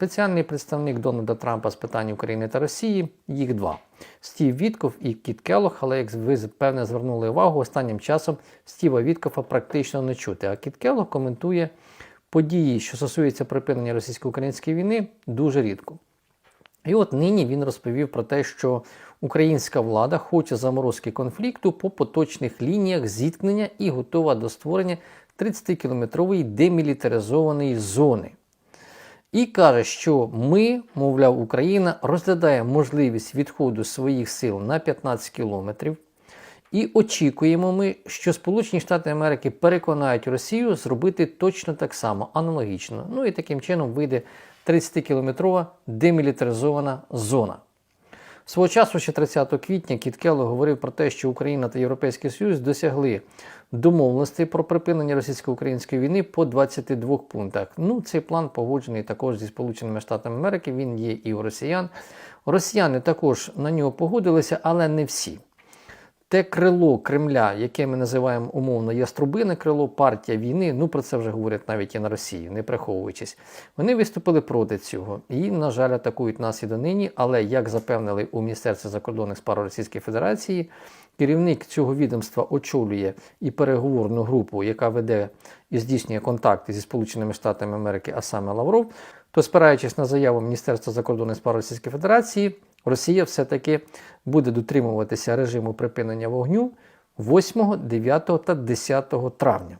Спеціальний представник Дональда Трампа з питань України та Росії, їх два: Стів Вітков і Кіт Келох, але як ви певне звернули увагу, останнім часом Стіва Віткофа практично не чути. А Кіт Келох коментує події, що стосуються припинення російсько-української війни, дуже рідко. І от нині він розповів про те, що українська влада хоче заморозки конфлікту по поточних лініях зіткнення і готова до створення 30-кілометрової демілітаризованої зони. І каже, що ми, мовляв, Україна розглядає можливість відходу своїх сил на 15 кілометрів. І очікуємо ми, що Сполучені Штати Америки переконають Росію зробити точно так само, аналогічно. Ну і таким чином вийде 30-кілометрова демілітаризована зона. Свого часу, ще 30 квітня, Кіт Келло говорив про те, що Україна та Європейський Союз досягли домовленостей про припинення російсько-української війни по 22 пунктах. Ну, цей план погоджений також зі Сполученими Штатами Америки. Він є і у росіян. Росіяни також на нього погодилися, але не всі. Те крило Кремля, яке ми називаємо умовно яструбине крило, партія війни, ну про це вже говорять навіть і на Росії, не приховуючись. Вони виступили проти цього і, на жаль, атакують нас і донині. Але як запевнили у Міністерстві закордонних справ Російської Федерації, керівник цього відомства очолює і переговорну групу, яка веде і здійснює контакти зі Сполученими Штатами Америки, а саме Лавров, то спираючись на заяву Міністерства закордонних справ Російської Федерації. Росія все-таки буде дотримуватися режиму припинення вогню 8, 9 та 10 травня.